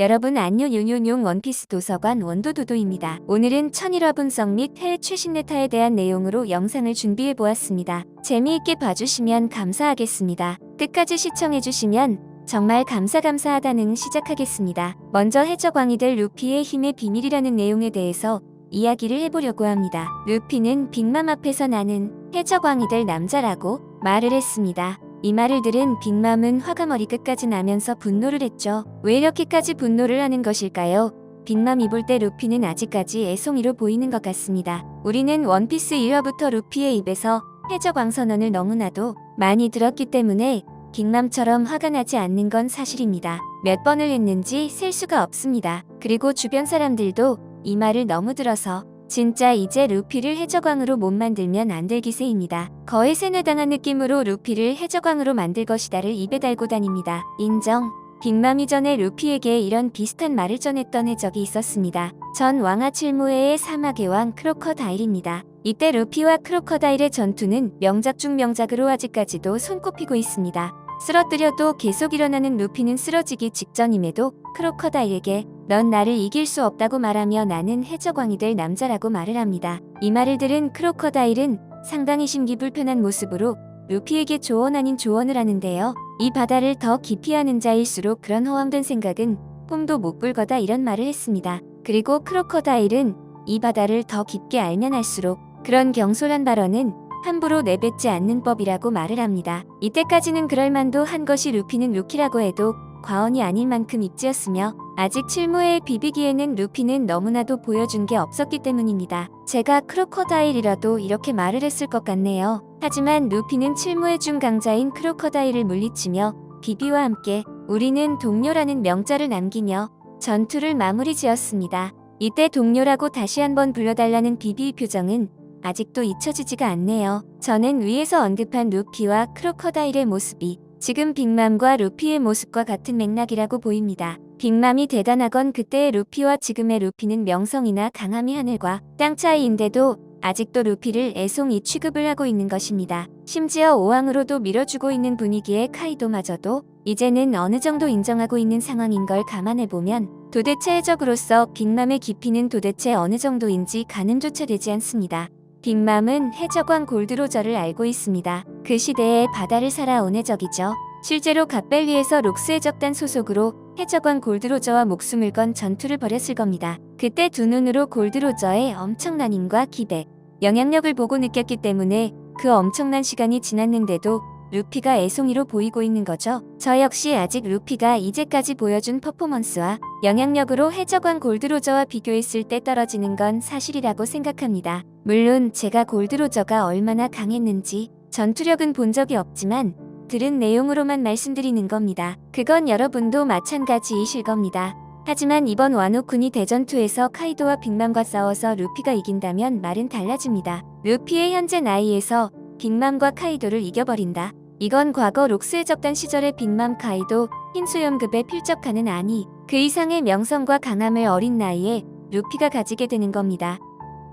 여러분 안녕 용용용 원피스 도서관 원도도도입니다. 오늘은 천일화 분석 및 해외 최신 네타에 대한 내용으로 영상을 준비해 보았습니다. 재미있게 봐주시면 감사하겠습니다. 끝까지 시청해주시면 정말 감사감사하다는 시작하겠습니다. 먼저 해적왕이 될 루피의 힘의 비밀이라는 내용에 대해서 이야기를 해보려고 합니다. 루피는 빅맘 앞에서 나는 해적왕이 될 남자라고 말을 했습니다. 이 말을 들은 빅맘은 화가 머리 끝까지 나면서 분노를 했죠. 왜 이렇게까지 분노를 하는 것일까요? 빅맘이 볼 때 루피는 아직까지 애송이로 보이는 것 같습니다. 우리는 원피스 1화부터 루피의 입에서 해적왕 선언을 너무나도 많이 들었기 때문에 빅맘처럼 화가 나지 않는 건 사실입니다. 몇 번을 했는지 셀 수가 없습니다. 그리고 주변 사람들도 이 말을 너무 들어서 진짜 이제 루피를 해적왕으로 못 만들면 안 될 기세입니다. 거의 세뇌당한 느낌으로 루피를 해적왕으로 만들 것이다를 입에 달고 다닙니다. 인정. 빅맘 이 전에 루피에게 이런 비슷한 말을 전했던 해적이 있었습니다. 전 왕아 칠무회의 사막의 왕 크로커다일입니다. 이때 루피와 크로커다일의 전투는 명작 중 명작으로 아직까지도 손꼽히고 있습니다. 쓰러뜨려도 계속 일어나는 루피는 쓰러지기 직전임에도 크로커다일에게 넌 나를 이길 수 없다고 말하며 나는 해적왕이 될 남자라고 말을 합니다. 이 말을 들은 크로커다일은 상당히 심기불편한 모습으로 루피에게 조언 아닌 조언을 하는데요. 이 바다를 더 깊이 하는 자일수록 그런 허황된 생각은 꿈도 못꿀 거다 이런 말을 했습니다. 그리고 크로커다일은 이 바다를 더 깊게 알면 알수록 그런 경솔한 발언은 함부로 내뱉지 않는 법이라고 말을 합니다. 이때까지는 그럴만도 한 것이 루피는 루키라고 해도 과언이 아닐 만큼 입지였으며 아직 칠무에 비비기에는 루피는 너무나도 보여준 게 없었기 때문입니다. 제가 크로커다일이라도 이렇게 말을 했을 것 같네요. 하지만 루피는 칠무의 중 강자인 크로커다일을 물리치며 비비와 함께 우리는 동료라는 명자를 남기며 전투를 마무리 지었습니다. 이때 동료라고 다시 한번 불러달라는 비비의 표정은 아직도 잊혀지지가 않네요. 저는 위에서 언급한 루피와 크로커다일의 모습이 지금 빅맘과 루피의 모습과 같은 맥락이라고 보입니다. 빅맘이 대단하건 그때의 루피와 지금의 루피는 명성이나 강함이 하늘과 땅 차이인데도 아직도 루피를 애송이 취급을 하고 있는 것입니다. 심지어 오왕으로도 밀어주고 있는 분위기에 카이도마저도 이제는 어느 정도 인정하고 있는 상황인 걸 감안해보면 도대체 해적으로서 빅맘의 깊이는 도대체 어느 정도인지 가늠조차 되지 않습니다. 빅맘은 해적왕 골드로저를 알고 있습니다. 그 시대에 바다를 살아온 해적이죠. 실제로 갓벨리에서 록스 해적단 소속으로 해적왕 골드로저와 목숨을 건 전투를 벌였을 겁니다. 그때 두 눈으로 골드로저의 엄청난 힘과 기백, 영향력을 보고 느꼈기 때문에 그 엄청난 시간이 지났는데도 루피가 애송이로 보이고 있는 거죠. 저 역시 아직 루피가 이제까지 보여준 퍼포먼스와 영향력으로 해적왕 골드로저와 비교했을 때 떨어지는 건 사실이라고 생각합니다. 물론 제가 골드로저가 얼마나 강했는지 전투력은 본 적이 없지만 들은 내용으로만 말씀드리는 겁니다. 그건 여러분도 마찬가지이실 겁니다. 하지만 이번 와노쿠니 대전투에서 카이도와 빅맘과 싸워서 루피가 이긴다면 말은 달라집니다. 루피의 현재 나이에서 빅맘과 카이도를 이겨버린다. 이건 과거 록스의 적단 시절의 빅맘 카이도 흰수염급에 필적하는 아니 그 이상의 명성과 강함을 어린 나이에 루피가 가지게 되는 겁니다.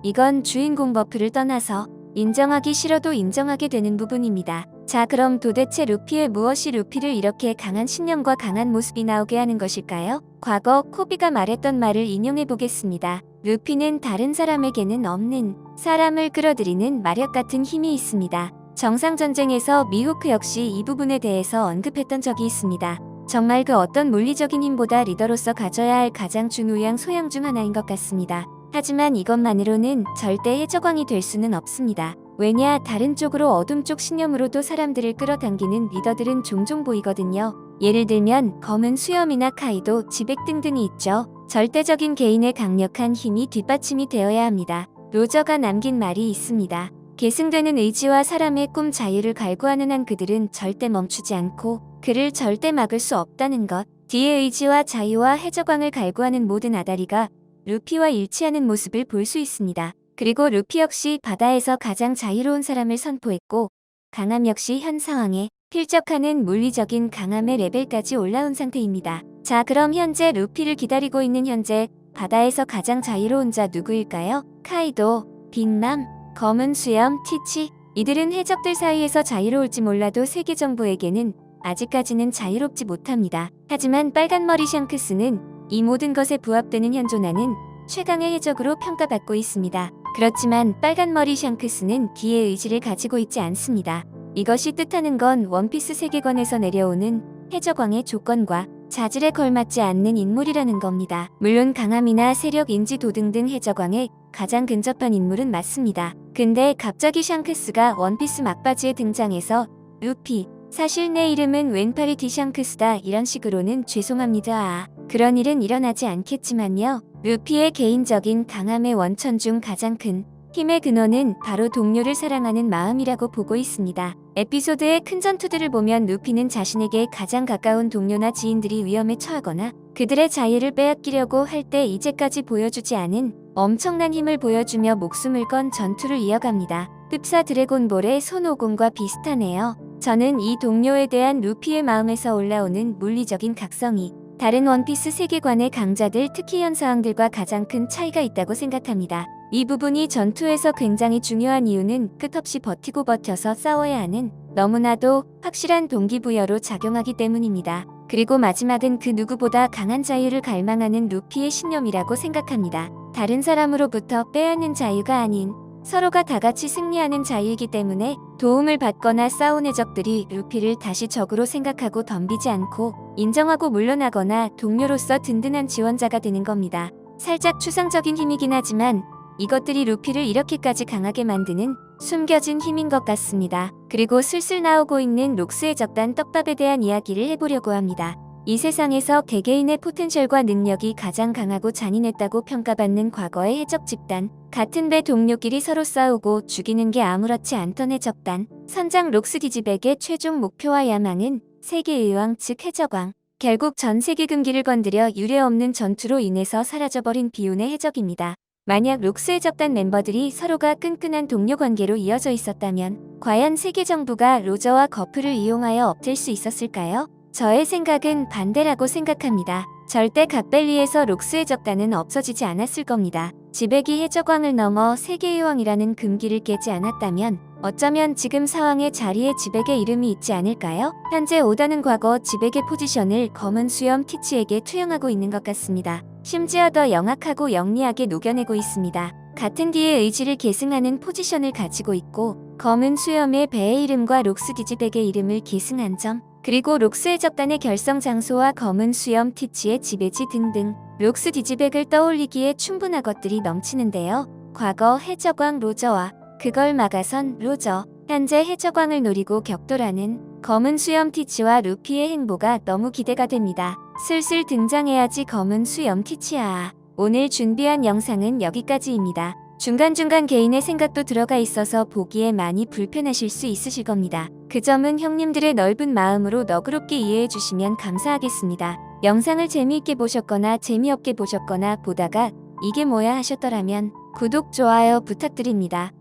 이건 주인공 버프를 떠나서 인정하기 싫어도 인정하게 되는 부분입니다. 자 그럼 도대체 루피의 무엇이 루피를 이렇게 강한 신념과 강한 모습이 나오게 하는 것일까요? 과거 코비가 말했던 말을 인용해 보겠습니다. 루피는 다른 사람에게는 없는 사람을 끌어들이는 마력 같은 힘이 있습니다. 정상전쟁에서 미호크 역시 이 부분에 대해서 언급했던 적이 있습니다. 정말 그 어떤 물리적인 힘보다 리더로서 가져야 할 가장 중요한 소양 중 하나인 것 같습니다. 하지만 이것만으로는 절대 해적왕이 될 수는 없습니다. 왜냐 다른 쪽으로 어둠 쪽 신념으로도 사람들을 끌어당기는 리더들은 종종 보이거든요. 예를 들면 검은 수염이나 카이도, 지백 등등이 있죠. 절대적인 개인의 강력한 힘이 뒷받침이 되어야 합니다. 로저가 남긴 말이 있습니다. 계승되는 의지와 사람의 꿈 자유를 갈구하는 한 그들은 절대 멈추지 않고 그를 절대 막을 수 없다는 것. 뒤의 의지와 자유와 해적왕을 갈구하는 모든 아다리가 루피와 일치하는 모습을 볼 수 있습니다. 그리고 루피 역시 바다에서 가장 자유로운 사람을 선포했고 강함 역시 현 상황에 필적하는 물리적인 강함의 레벨까지 올라온 상태입니다. 자 그럼 현재 루피를 기다리고 있는 현재 바다에서 가장 자유로운 자 누구일까요? 카이도, 빅맘, 검은 수염, 티치 이들은 해적들 사이에서 자유로울지 몰라도 세계 정부에게는 아직까지는 자유롭지 못합니다. 하지만 빨간머리 샹크스는 이 모든 것에 부합되는 현존하는 최강의 해적으로 평가받고 있습니다. 그렇지만 빨간 머리 샹크스는 기의 의지를 가지고 있지 않습니다. 이것이 뜻하는 건 원피스 세계관에서 내려오는 해적왕의 조건과 자질에 걸맞지 않는 인물이라는 겁니다. 물론 강함이나 세력, 인지, 도등 등 해적왕에 가장 근접한 인물은 맞습니다. 근데 갑자기 샹크스가 원피스 막바지에 등장해서 루피, 사실 내 이름은 웬파리 디샹크스다 이런 식으로는 죄송합니다. 아, 그런 일은 일어나지 않겠지만요. 루피의 개인적인 강함의 원천 중 가장 큰 힘의 근원은 바로 동료를 사랑하는 마음이라고 보고 있습니다. 에피소드의 큰 전투들을 보면 루피는 자신에게 가장 가까운 동료나 지인들이 위험에 처하거나 그들의 자유를 빼앗기려고 할 때 이제까지 보여주지 않은 엄청난 힘을 보여주며 목숨을 건 전투를 이어갑니다. 흡사 드래곤볼의 손오공과 비슷하네요. 저는 이 동료에 대한 루피의 마음에서 올라오는 물리적인 각성이 다른 원피스 세계관의 강자들 특히 현사왕들과 가장 큰 차이가 있다고 생각합니다. 이 부분이 전투에서 굉장히 중요한 이유는 끝없이 버티고 버텨서 싸워야 하는 너무나도 확실한 동기부여로 작용하기 때문입니다. 그리고 마지막은 그 누구보다 강한 자유를 갈망하는 루피의 신념이라고 생각합니다. 다른 사람으로부터 빼앗는 자유가 아닌 서로가 다 같이 승리하는 자유이기 때문에 도움을 받거나 싸운 해적들이 루피를 다시 적으로 생각하고 덤비지 않고 인정하고 물러나거나 동료로서 든든한 지원자가 되는 겁니다. 살짝 추상적인 힘이긴 하지만 이것들이 루피를 이렇게까지 강하게 만드는 숨겨진 힘인 것 같습니다. 그리고 슬슬 나오고 있는 록스의 적단 떡밥에 대한 이야기를 해보려고 합니다. 이 세상에서 개개인의 포텐셜과 능력이 가장 강하고 잔인했다고 평가받는 과거의 해적 집단, 같은 배 동료끼리 서로 싸우고 죽이는 게 아무렇지 않던 해적단, 선장 록스 디지백의 최종 목표와 야망은 세계의왕 즉 해적왕, 결국 전 세계 금기를 건드려 유례없는 전투로 인해서 사라져버린 비운의 해적입니다. 만약 록스의 적단 멤버들이 서로가 끈끈한 동료 관계로 이어져 있었다면 과연 세계 정부가 로저와 거프를 이용하여 엎질 수 있었을까요? 저의 생각은 반대라고 생각합니다. 절대 각벨리에서 록스의 적단은 없어지지 않았을 겁니다. 지백이 해적왕을 넘어 세계의 왕이라는 금기를 깨지 않았다면 어쩌면 지금 상황의 자리에 지백의 이름이 있지 않을까요? 현재 오다는 과거 지백의 포지션을 검은 수염 티치에게 투영하고 있는 것 같습니다. 심지어 더 영악하고 영리하게 녹여내고 있습니다. 같은 뒤의 의지를 계승하는 포지션을 가지고 있고 검은 수염의 배의 이름과 록스 디지백의 이름을 계승한 점 그리고 록스의 적단의 결성 장소와 검은 수염 티치의 지배지 등등 록스 디지백을 떠올리기에 충분한 것들이 넘치는데요. 과거 해적왕 로저와 그걸 막아선 로저 현재 해적왕을 노리고 격돌하는 검은 수염 티치와 루피의 행보가 너무 기대가 됩니다. 슬슬 등장해야지 검은 수염 티치야. 오늘 준비한 영상은 여기까지입니다. 중간중간 개인의 생각도 들어가 있어서 보기에 많이 불편하실 수 있으실 겁니다. 그 점은 형님들의 넓은 마음으로 너그럽게 이해해 주시면 감사하겠습니다. 영상을 재미있게 보셨거나 재미없게 보셨거나 보다가 이게 뭐야 하셨더라면 구독, 좋아요 부탁드립니다.